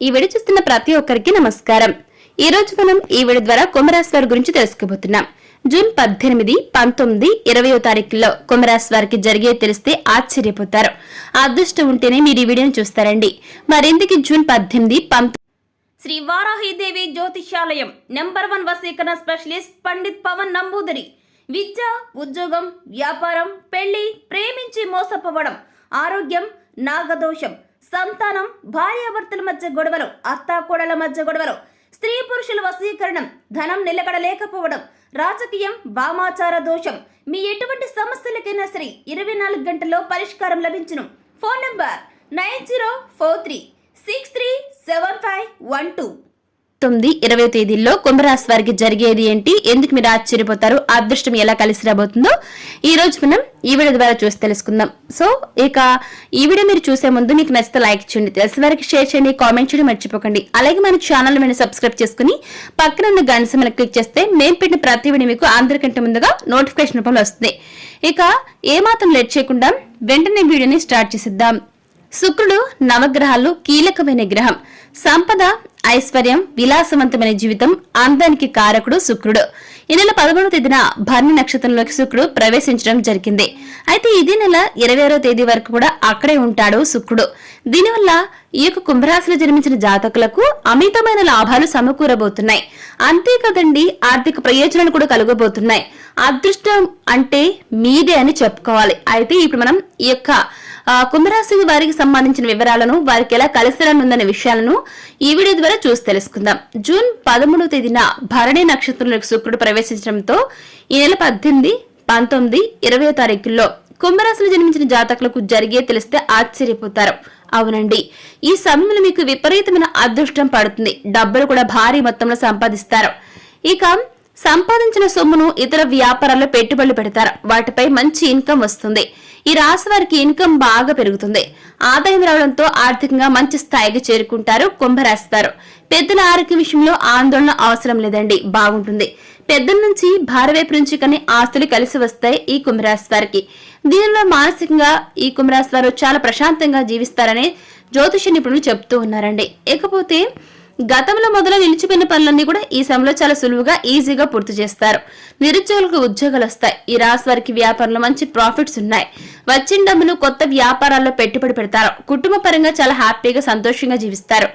ఈ వీడియో చూస్తున్న ప్రతి ఒక్కరికి నమస్కారం. ఈ రోజు మనం ఈ వీడియో ద్వారా కుంభరాశి వారి గురించి తెలుసుకోబోతున్నాం. జూన్ పద్దెనిమిది పంతొమ్మిది ఇరవయో తారీఖుల్లో కుంభరాశి వారికి జరిగే తెలిస్తే ఆశ్చర్యపోతారు. అదృష్టం ఉంటేనే మీరు ఈ వీడియోని చూస్తారండి. మరింతకి జూన్ పద్దెనిమిది పంతొమ్మిది శ్రీ వారాహిదేవి జ్యోతిష్యాలయం నెంబర్ వన్ వసీకరణ స్పెషలిస్ట్ పండిత్ పవన్ నంబూదరి. విద్య ఉద్యోగం వ్యాపారం పెళ్ళి ప్రేమించి మోసపోవడం ఆరోగ్యం నాగదోషం సంతానం భార్యాభర్తల మధ్య గొడవలు అత్తాకోడల మధ్య గొడవలు స్త్రీ పురుషుల వశీకరణం ధనం నిలకడలేకపోవడం రాజకీయం వామాచార దోషం. మీ ఎటువంటి సమస్యలకైనా సరే ఇరవై నాలుగు గంటల్లో పరిష్కారం లభించును. Phone number nine zero four three six three seven five one two. తొమ్మిది ఇరవై తేదీల్లో కుంభరాశి వారికి జరిగేది ఏంటి? ఎందుకు మీరు ఆశ్చర్యపోతారు? అదృష్టం ఎలా కలిసి రాబోతుందో ఈ రోజు మనం ఈ వీడియో ద్వారా చూసి తెలుసుకుందాం. సో ఇక ఈ వీడియో మీరు చూసే ముందు మీకు నచ్చితే లైక్ చేయండి. తెలిసిన వారికి షేర్ చేయండి కామెంట్ చేయడం మర్చిపోకండి. అలాగే మన ఛానల్ మీద సబ్స్క్రైబ్ చేసుకుని పక్కన ఉన్న గంట క్లిక్ చేస్తే మేము పెట్టిన ప్రతి వీడియో మీకు అందరికంటే ముందుగా నోటిఫికేషన్ రూపంలో వస్తుంది. ఇక ఏమాత్రం లేట్ చేయకుండా వెంటనే వీడియోని స్టార్ట్ చేసిద్దాం. శుక్రుడు నవగ్రహాలు కీలకమైన గ్రహం. సంపద ఐశ్వర్యం విలాసవంతమైన జీవితం అందానికి కారకుడు శుక్రుడు. ఈ నెల పదమూడవ తేదీన భర్ణి నక్షత్రంలోకి శుక్రుడు ప్రవేశించడం జరిగింది. అయితే ఇదే నెల ఇరవై ఆరో తేదీ వరకు కూడా అక్కడే ఉంటాడు శుక్రుడు. దీనివల్ల ఈ యొక్క కుంభరాశిలో జన్మించిన జాతకులకు అమితమైన లాభాలు సమకూరబోతున్నాయి. అంతేకాదండి ఆర్థిక ప్రయోజనాలు కూడా కలగబోతున్నాయి. అదృష్టం అంటే మీదే అని చెప్పుకోవాలి. అయితే ఇప్పుడు మనం ఈ యొక్క కుంభరాశి వారికి సంబంధించిన వివరాలను వారికి ఎలా కలిసి రానుందనే విషయాలను ఈ వీడియో ద్వారా చూసి తెలుసుకుందాం. జూన్ పదమూడవ తేదీన భరణి నక్షత్రంలోకి శుక్రుడు ప్రవేశించడంతో ఈ నెల పద్దెనిమిది పంతొమ్మిది ఇరవై తారీఖుల్లో కుంభరాశిలో జన్మించిన జాతకులకు జరిగే తెలిస్తే ఆశ్చర్యపోతారు. అవునండి ఈ సమయంలో మీకు విపరీతమైన అదృష్టం పడుతుంది. డబ్బులు కూడా భారీ మొత్తంలో సంపాదిస్తారు. ఇక సంపాదించిన సొమ్మును ఇతర వ్యాపారాల్లో పెట్టుబడులు పెడతారు. వాటిపై మంచి ఇన్కమ్ వస్తుంది. ఈ రాశి వారికి ఇన్కమ్ బాగా పెరుగుతుంది. ఆదాయం రావడంతో ఆర్థికంగా మంచి స్థాయికి చేరుకుంటారు కుంభరాశి వారు పెద్దల ఆరోగ్య విషయంలో ఆందోళన అవసరం లేదండి బాగుంటుంది. పెద్దల నుంచి భార్య వైపు నుంచి కానీ ఆస్తులు కలిసి వస్తాయి ఈ కుంభరాశి వారికి దీనిలో మానసికంగా ఈ కుంభరాశి వారు చాలా ప్రశాంతంగా జీవిస్తారని జ్యోతిష నిపుణులు చెప్తూ ఉన్నారండి. ఇకపోతే గతంలో మొదలు నిలిచిపోయిన పనులన్నీ కూడా ఈ సమయంలో చాలా సులువుగా ఈజీగా పూర్తి చేస్తారు. నిరుద్యోగులకు ఉద్యోగాలు వస్తాయి. ఈ రాశి వారికి వ్యాపారంలో మంచి ప్రాఫిట్స్ ఉన్నాయి. వచ్చిన డబ్బును కొత్త వ్యాపారాల్లో పెట్టుబడి పెడతారు. కుటుంబ పరంగా చాలా హ్యాపీగా సంతోషంగా జీవిస్తారు.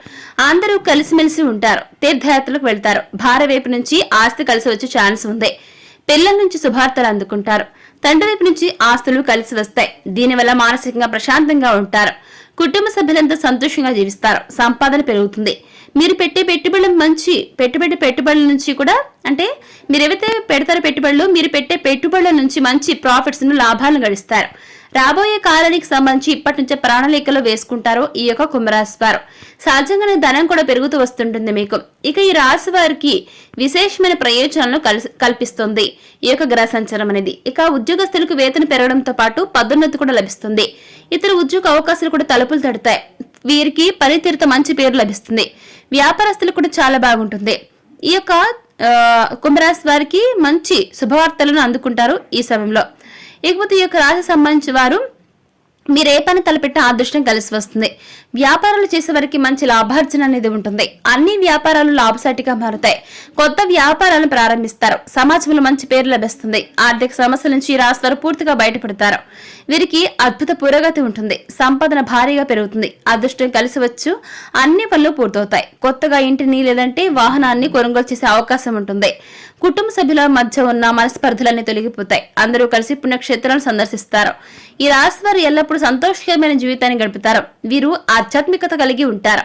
అందరూ కలిసిమెలిసి ఉంటారు. తీర్థయాత్రలకు వెళ్తారు. భార్య వైపు నుంచి ఆస్తి కలిసి వచ్చే ఛాన్స్ ఉంది. పిల్లల నుంచి శుభార్తలు అందుకుంటారు. తండ్రి వైపు నుంచి ఆస్తులు కలిసి వస్తాయి. దీనివల్ల మానసికంగా ప్రశాంతంగా ఉంటారు. కుటుంబ సభ్యులంతా సంతోషంగా జీవిస్తారు. సంపాదన పెరుగుతుంది. మీరు పెట్టే పెట్టుబడులు మంచి పెట్టుబడి పెట్టుబడుల నుంచి కూడా అంటే మీరు ఏవైతే పెడతారో పెట్టుబడులు మీరు పెట్టే పెట్టుబడుల నుంచి మంచి ప్రాఫిట్స్ లాభాలను గడిస్తారు. రాబోయే కాలానికి సంబంధించి ఇప్పటి నుంచే ప్రణాళికలు వేసుకుంటారు ఈ యొక్క కుంభరాశి వారు. సహజంగానే ధనం కూడా పెరుగుతూ వస్తుంటుంది మీకు. ఇక ఈ రాశి వారికి విశేషమైన ప్రయోజనాలను కల్పిస్తుంది ఈ యొక్క గ్రహ సంచారం అనేది. ఇక ఉద్యోగస్తులకు వేతన పెరగడంతో పాటు పదోన్నతి కూడా లభిస్తుంది. ఇతర ఉద్యోగ అవకాశాలు కూడా తలుపులు తడతాయి. వీరికి పనితీరుతో మంచి పేరు లభిస్తుంది. వ్యాపారస్తులు కూడా చాలా బాగుంటుంది. ఈ యొక్క కుంభరాశి వారికి మంచి శుభవార్తలను అందుకుంటారు ఈ సమయంలో. ఇకపోతే ఈ యొక్క రాశి సంబంధించిన వారు మీరు ఏ పని తలపెట్టిన అదృష్టం కలిసి వస్తుంది. వ్యాపారాలు చేసే వారికి మంచి లాభార్జన అనేది ఉంటుంది. అన్ని వ్యాపారాలు లాభసాటిగా మారుతాయి. కొత్త వ్యాపారాలను ప్రారంభిస్తారు. సమాజంలో మంచి పేరు లభిస్తుంది. ఆర్థిక సమస్యల నుంచి ఈ రాశి పూర్తిగా బయటపడతారు. వీరికి అద్భుత పురోగతి ఉంటుంది. సంపాదన భారీగా పెరుగుతుంది. అదృష్టం కలిసి వచ్చు. అన్ని పనులు పూర్తవుతాయి. కొత్తగా ఇంటిని లేదంటే వాహనాన్ని కొనుగోలు చేసే అవకాశం ఉంటుంది. కుటుంబ సభ్యుల మధ్య ఉన్న మనస్పర్ధలన్నీ తొలగిపోతాయి. అందరూ కలిసి పుణ్యక్షేత్రాలను సందర్శిస్తారు. ఈ రాశి వారు ఎల్లప్పుడూ సంతోషకరమైన జీవితాన్ని గడుపుతారు. వీరు ఆధ్యాత్మికత కలిగి ఉంటారు.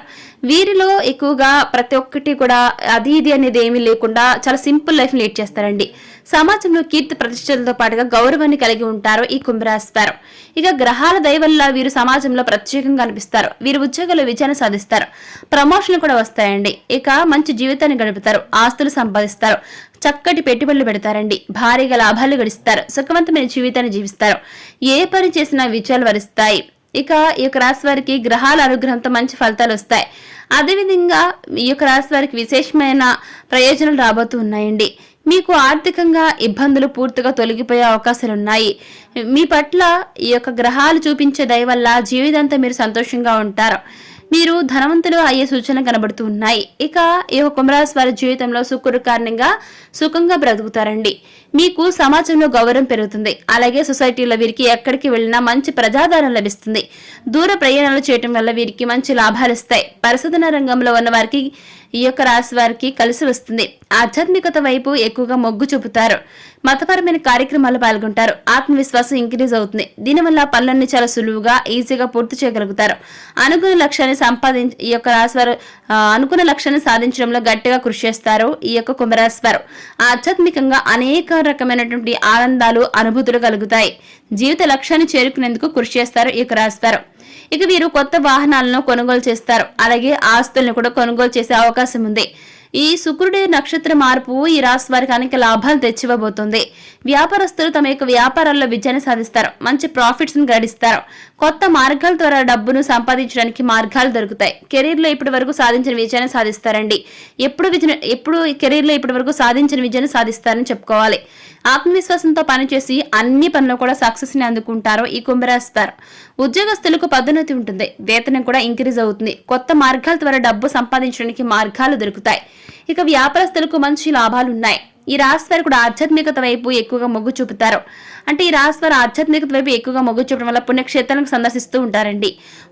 వీరిలో ఎక్కువగా ప్రతి ఒక్కటి కూడా అది ఇది అనేది ఏమీ లేకుండా చాలా సింపుల్ లైఫ్ లీడ్ చేస్తారండి. సమాజంలో కీర్తి ప్రతిష్టలతో పాటుగా గౌరవాన్ని కలిగి ఉంటారు ఈ కుంభరాశి వారు ఇక గ్రహాల దయ వల్ల వీరు సమాజంలో ప్రత్యేకంగా అనిపిస్తారు వీరు ఉద్యోగాల విజయాన్ని సాధిస్తారు. ప్రమోషన్లు కూడా వస్తాయండి. ఇక మంచి జీవితాన్ని గడుపుతారు. ఆస్తులు సంపాదిస్తారు. చక్కటి పెట్టుబడులు పెడతారండి. భారీగా లాభాలు గడిస్తారు. సుఖవంతమైన జీవితాన్ని జీవిస్తారు. ఏ పని చేసినా విజయాలు వరిస్తాయి. ఇక ఈ యొక్క రాశి వారికి గ్రహాల అనుగ్రహంతో మంచి ఫలితాలు వస్తాయి. అదేవిధంగా ఈ యొక్క రాశి వారికి విశేషమైన ప్రయోజనాలు రాబోతూ ఉన్నాయండి. మీకు ఆర్థికంగా ఇబ్బందులు పూర్తిగా తొలగిపోయే అవకాశాలు ఉన్నాయి మీ పట్ల ఈ యొక్క గ్రహాలు చూపించే దయ వల్ల జీవితంతా మీరు సంతోషంగా ఉంటారు. మీరు ధనవంతులు అయ్యే సూచనలు కనబడుతూ ఉన్నాయి. ఇక ఈ యొక్క కుంభరాశి వారి జీవితంలో శుక్రుడు కారణంగా సుఖంగా బ్రతుకుతారండి. మీకు సమాజంలో గౌరవం పెరుగుతుంది. అలాగే సొసైటీలో వీరికి ఎక్కడికి వెళ్ళినా మంచి ప్రజాదరణ లభిస్తుంది. దూర ప్రయాణాలు చేయటం వల్ల వీరికి మంచి లాభాలు ఇస్తాయి పరిశోధన రంగంలో ఉన్న వారికి ఈ యొక్క రాశి వారికి కలిసి వస్తుంది. ఆధ్యాత్మికత వైపు ఎక్కువగా మొగ్గు చూపుతారు. మతపరమైన కార్యక్రమాలు పాల్గొంటారు. ఆత్మవిశ్వాసం ఇంక్రీజ్ అవుతుంది. దీనివల్ల పనులన్నీ చాలా సులువుగా ఈజీగా పూర్తి చేయగలుగుతారు. అనుకున్న లక్ష్యాన్ని సంపాదించ ఈ యొక్క రాశి వారు అనుకున్న లక్ష్యాన్ని సాధించడంలో గట్టిగా కృషి చేస్తారు ఈ యొక్క కుంభరాశివారు ఆధ్యాత్మికంగా అనేక రకమైనటువంటి ఆనందాలు అనుభూతులు కలుగుతాయి. జీవిత లక్ష్యాన్ని చేరుకునేందుకు కృషి చేస్తారు ఈ యొక్క రాశివారు ఇక వీరు కొత్త వాహనాలను కొనుగోలు చేస్తారు. అలాగే ఆస్తులను కూడా కొనుగోలు చేసే అవకాశం ఉంది. ఈ శుక్రుడి నక్షత్ర మార్పు ఈ రాశి వారికి అనేక లాభాలు తెచ్చివ్వబోతుంది. వ్యాపారస్తులు తమ యొక్క వ్యాపారాల్లో విజయాన్ని సాధిస్తారు. మంచి ప్రాఫిట్స్ని గడిస్తారు. కొత్త మార్గాల ద్వారా డబ్బును సంపాదించడానికి మార్గాలు దొరుకుతాయి. కెరీర్లో ఇప్పటి వరకు సాధించిన విజయాన్ని సాధిస్తారండి. ఎప్పుడు విజయ ఎప్పుడు కెరీర్లో ఇప్పటి వరకు సాధించిన విజయాన్ని సాధిస్తారని చెప్పుకోవాలి. ఆత్మవిశ్వాసంతో పనిచేసి అన్ని పనులు కూడా సక్సెస్ని అందుకుంటారు ఈ కుంభరాశి వారు. ఉద్యోగస్తులకు పదోన్నతి ఉంటుంది. వేతనం కూడా ఇంక్రీజ్ అవుతుంది. కొత్త మార్గాల ద్వారా డబ్బు సంపాదించడానికి మార్గాలు దొరుకుతాయి. ఇక వ్యాపారస్తులకు మంచి లాభాలు ఉన్నాయి ఈ రాశి వారు కూడా ఆధ్యాత్మికత వైపు ఎక్కువగా మొగ్గు చూపుతారు. అంటే ఈ రాశి వారు ఆధ్యాత్మికత వైపు ఎక్కువగా మొగ్గు చూపడం వల్ల పుణ్యక్షేత్రాలకు సందర్శిస్తూ ఉంటారండి.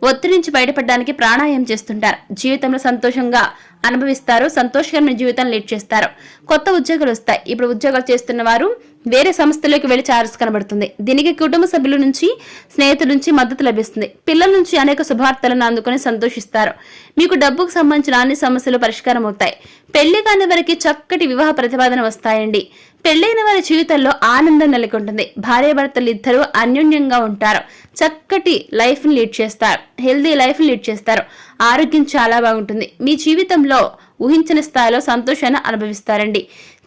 ఒత్తిడి నుంచి బయటపడడానికి ప్రాణాయామం చేస్తుంటారు. జీవితంలో సంతోషంగా అనుభవిస్తారు సంతోషకరమైన జీవితం లీడ్ చేస్తారు. కొత్త ఉద్యోగాలు వస్తాయి. ఇప్పుడు ఉద్యోగాలు చేస్తున్న వారు వేరే సంస్థలోకి వెళ్ళి ఛార్జెస్ కనబడుతుంది. దీనికి కుటుంబ సభ్యుల నుంచి స్నేహితుల నుంచి మద్దతు లభిస్తుంది. పిల్లల నుంచి అనేక శుభార్తలను అందుకొని సంతోషిస్తారు. మీకు డబ్బుకు సంబంధించిన అన్ని సమస్యలు పరిష్కారం అవుతాయి పెళ్ళి కాని వారికి చక్కటి వివాహ ప్రతిపాదన వస్తాయండి. పెళ్ళైన వారి జీవితంలో ఆనందం నెలకొంటుంది. భార్యాభర్తలు ఇద్దరు అన్యోన్యంగా ఉంటారు. చక్కటి లైఫ్ని లీడ్ చేస్తారు. హెల్దీ లైఫ్ని లీడ్ చేస్తారు. ఆరోగ్యం చాలా బాగుంటుంది. మీ జీవితంలో ఊహించిన స్థాయిలో సంతోషాన్ని అనుభవిస్తారండి.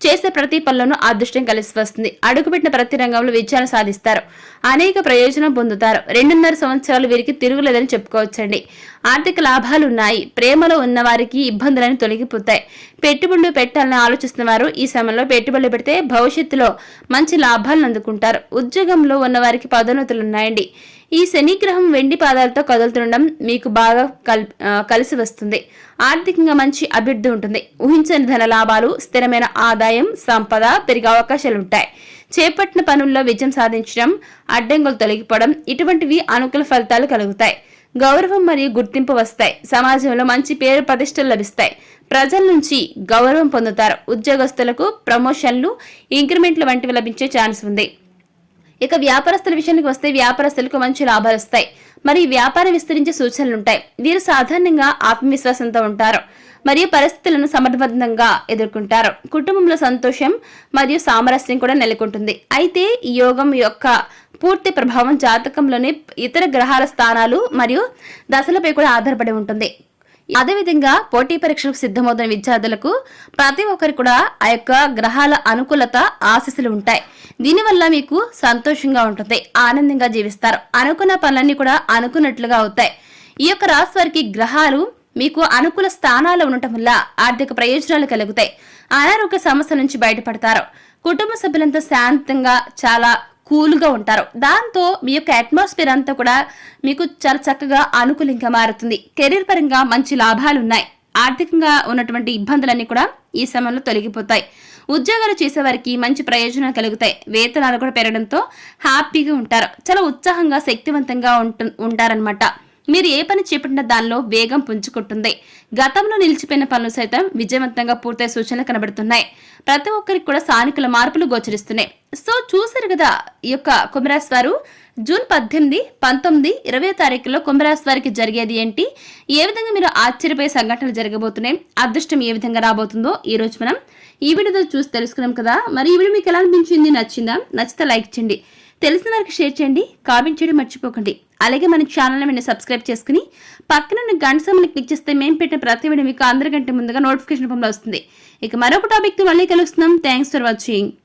చేసే ప్రతి పనులను అదృష్టం కలిసి వస్తుంది. అడుగుపెట్టిన ప్రతి రంగంలో విజయాలు సాధిస్తారు. అనేక ప్రయోజనం పొందుతారు. రెండున్నర సంవత్సరాలు వీరికి తిరుగులేదని చెప్పుకోవచ్చండి. ఆర్థిక లాభాలు ఉన్నాయి. ప్రేమలో ఉన్న వారికి ఇబ్బందులని తొలగిపోతాయి. పెట్టుబడులు పెట్టాలని ఆలోచిస్తున్న వారు ఈ సమయంలో పెట్టుబడులు పెడితే భవిష్యత్తులో మంచి లాభాలను అందుకుంటారు. ఉద్యోగంలో ఉన్న వారికి పదోన్నతులు ఉన్నాయండి. ఈ శనిగ్రహం వెండి పాదాలతో కదులుతుండడం మీకు బాగా కల్- కలిసి వస్తుంది. ఆర్థికంగా మంచి అభివృద్ధి ఉంటుంది. ఊహించని ధన లాభాలు స్థిరమైన ఆదాయం సంపద పెరిగే అవకాశాలు ఉంటాయి. చేపట్టిన పనుల్లో విజయం సాధించడం అడ్డంకులు తొలగిపోవడం ఇటువంటివి అనుకూల ఫలితాలు కలుగుతాయి. గౌరవం మరియు గుర్తింపు వస్తాయి. సమాజంలో మంచి పేరు ప్రతిష్టలు లభిస్తాయి. ప్రజల నుంచి గౌరవం పొందుతారు. ఉద్యోగస్తులకు ప్రమోషన్లు ఇంక్రిమెంట్లు వంటివి లభించే ఛాన్స్ ఉంది. ఇక వ్యాపారస్తుల విషయానికి వస్తే వ్యాపారస్తులకు మంచి లాభాలు వస్తాయి. మరి వ్యాపారం విస్తరించే సూచనలు ఉంటాయి. వీరు సాధారణంగా ఆత్మవిశ్వాసంతో ఉంటారు. మరియు పరిస్థితులను సమర్థవంతంగా ఎదుర్కొంటారు. కుటుంబంలో సంతోషం మరియు సామరస్యం కూడా నెలకొంటుంది. అయితే ఈ యోగం యొక్క పూర్తి ప్రభావం జాతకంలోని ఇతర గ్రహాల స్థానాలు మరియు దశలపై కూడా ఆధారపడి ఉంటుంది. అదేవిధంగా పోటీ పరీక్షలకు సిద్ధమవుతున్న విద్యార్థులకు ప్రతి ఒక్కరికి కూడా ఆ యొక్క గ్రహాల అనుకూలత ఆశీస్సులు ఉంటాయి. దీనివల్ల మీకు సంతోషంగా ఉంటుంది. ఆనందంగా జీవిస్తారు. అనుకున్న పనులన్నీ కూడా అనుకున్నట్లుగా అవుతాయి. ఈ యొక్క రాశి వారికి గ్రహాలు మీకు అనుకూల స్థానాల్లో ఉండటం వల్ల ఆర్థిక ప్రయోజనాలు కలుగుతాయి. అనారోగ్య సమస్య నుంచి బయటపడతారు. కుటుంబ సభ్యులంతా శాంతంగా చాలా కూల్గా ఉంటారు. దాంతో మీ యొక్క అట్మాస్ఫియర్ అంతా కూడా మీకు చాలా చక్కగా అనుకూలంగా మారుతుంది. కెరీర్ పరంగా మంచి లాభాలు ఉన్నాయి. ఆర్థికంగా ఉన్నటువంటి ఇబ్బందులన్నీ కూడా ఈ సమయంలో తొలగిపోతాయి. ఉద్యోగాలు చేసేవారికి మంచి ప్రయోజనాలు కలుగుతాయి. వేతనాలు కూడా పెరగడంతో హ్యాపీగా ఉంటారు. చాలా ఉత్సాహంగా శక్తివంతంగా ఉంటు ఉంటారనమాట మీరు ఏ పని చేపట్టిన దానిలో వేగం పుంజుకుంటుంది. గతంలో నిలిచిపోయిన పనులు సైతం విజయవంతంగా పూర్తయ్యే సూచనలు కనబడుతున్నాయి. ప్రతి ఒక్కరికి కూడా సానుకూల మార్పులు గోచరిస్తున్నాయి. సో చూసారు కదా ఈ యొక్క కుంభరాశి వారు? జూన్ పద్దెనిమిది పంతొమ్మిది ఇరవై తారీఖులో కుంభరాశి వారికి జరిగేది ఏంటి? ఏ విధంగా మీరు ఆశ్చర్యపోయే సంఘటనలు జరగబోతున్నాయి? అదృష్టం ఏ విధంగా రాబోతుందో ఈ రోజు మనం ఈ వీడియో చూసి తెలుసుకున్నాం కదా. మరి ఈ వీడియో మీకు ఎలా అనిపించింది? నచ్చిందా? నచ్చితే లైక్ చేయండి. తెలిసిన వారికి షేర్ చేయండి కామెంట్ చేయడం మర్చిపోకండి. అలాగే మన ఛానల్ని మీరు సబ్స్క్రైబ్ చేసుకుని పక్కన ఉన్న గంట సమని క్లిక్ చేస్తే మేము పెట్టిన ప్రతి వీడియో మీకు అందరికంటే ముందుగా నోటిఫికేషన్ రూపంలో వస్తుంది. ఇక మరొక టాపిక్తో మళ్ళీ కలుస్తున్నాం. Thanks for watching